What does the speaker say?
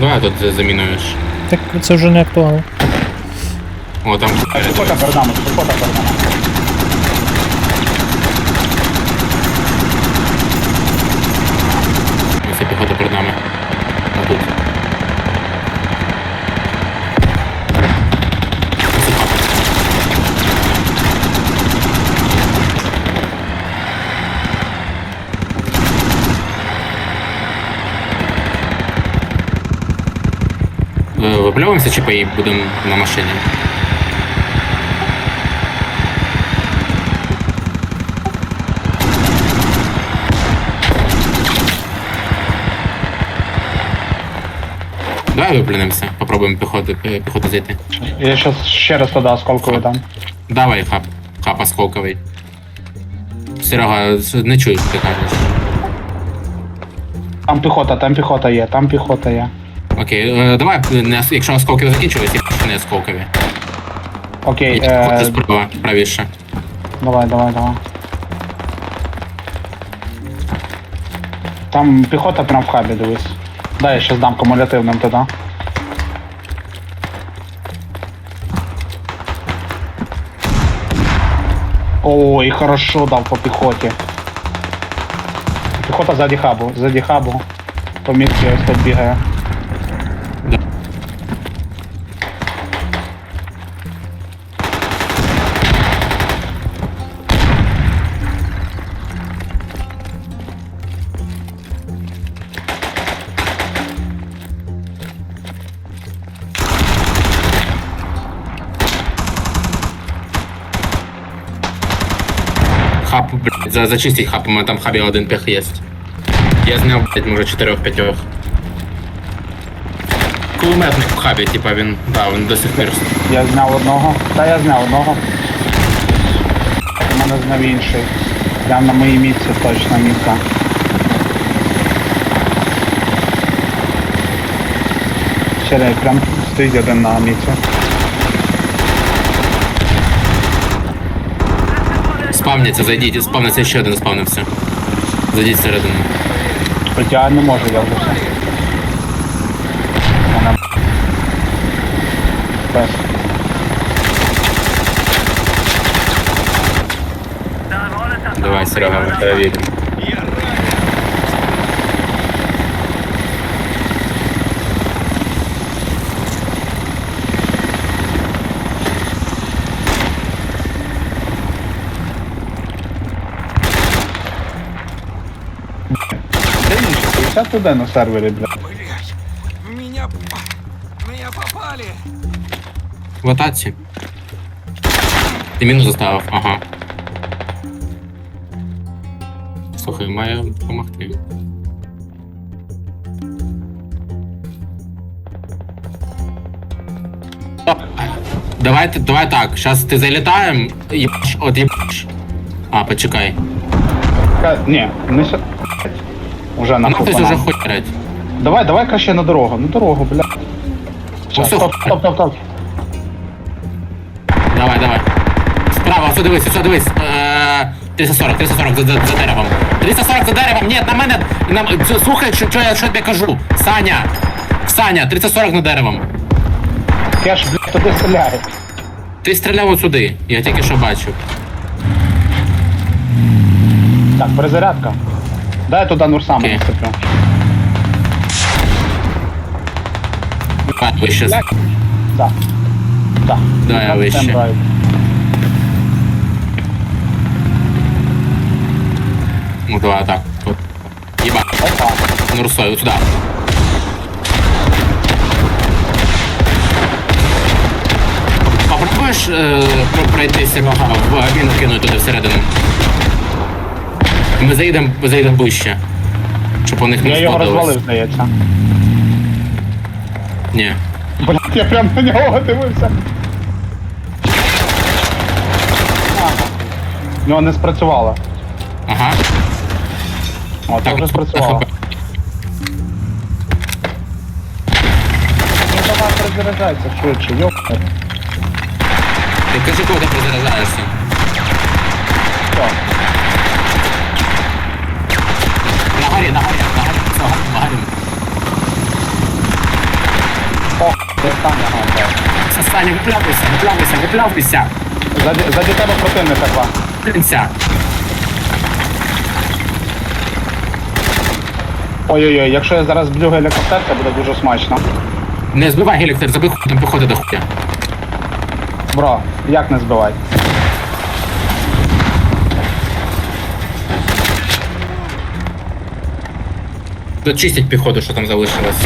Давай тут замінуєш. Так це вже не актуально. О, там Піхота перед нами, піхота перед нами. Ось піхота перед нами. А тут. Випльовуємося чи поїм будемо на машині? Давай виплюнемося, попробуємо піхоту, пі- піхоту зайти. Я щас ще раз туди осколковий дам. Давай, хап, хап осколковий. Серега, не чую, що ти кажеш. Там піхота, там піхота є, там піхота є. Окей, е, давай, не, якщо осколки закінчились, я не осколкові. Окей, Хочеш е, справа, правіше. давай, давай, давай. Там піхота прям в хабі, дивись. Дай я щас дам кумулятивним туди. Ой, хорошо дав по піхоті. Піхота ззаді хабу, ззаді хабу. По місці ось тут бігає. Хаб, блядь, за, зачистить хаб, у мене там в хабі один піх є. Я зняв, блядь, може, чотирьох-п'ятьох. Кулеметник в хабі, типа він, да, він до сих пір. Я зняв одного. Та я зняв одного. У мене зняв інший. Прям на моїй місці точно мітка. Ще прям стоїть один на місці. Спавняться, зайдіть, спавниться ще один спавнився. Зайдіть всередину. Хоча я не можу, я вже все. Вона... Давай, Серега, ми. Де інші? 50 людей на сервері, бля. Блять, меня... Меня попали! В атаці. Ти мінус заставив, ага. Слухай, має допомогти. Давайте, давай так, зараз ти залітаємо, їбаш, от їбаш. А, почекай. Ка- Ні, не ще. Уже Ну на уже. Давай, давай краще на дорогу, на дорогу, бля. Щас. Стоп, стоп, стоп, стоп. Давай, давай. Справа, все дивись, все дивись. Е, 340, 340 за, за, за деревом. 340 за деревом, ні, на мене. На, це- слухай, що, що я що я тобі кажу. Саня! Саня, 340 над деревом. Кеш, бля, туди стріляє. Ти стріляв от сюди, я тільки що бачив. Так, перезарядка. Дай туди Нурсама Окей. насиплю. А. Бля. Так. Так. Да, я вище. Ну давай так. От. Єба, Опа. Нурсой, от сюди. Попробуєш е, про- пройтися в міну кинути туди всередину? Ми заїдемо заїдемо ближче. Щоб у них не Я його розвалив, здається. Ні. Блядь, я прям на нього дивився. У нього не спрацювало. Ага. О, це вже спрацювало. Ну давай перезаряджайся швидше, йопне. Ти кажи, коли ти перезаряджаєшся. Все. На горі, на горі, на горі, все, на горі. Саня, так. Саня, виплявуйся, виплявуйся, виплявуйся. Заді, заді тебе противника два. Блінця. Ой-ой-ой, якщо я зараз блю гелікоптер, це буде дуже смачно. Не збивай геліктер, забий хуй, там походи до хуя. Бро, як не збивай? Дочистять піходу, що там залишилось.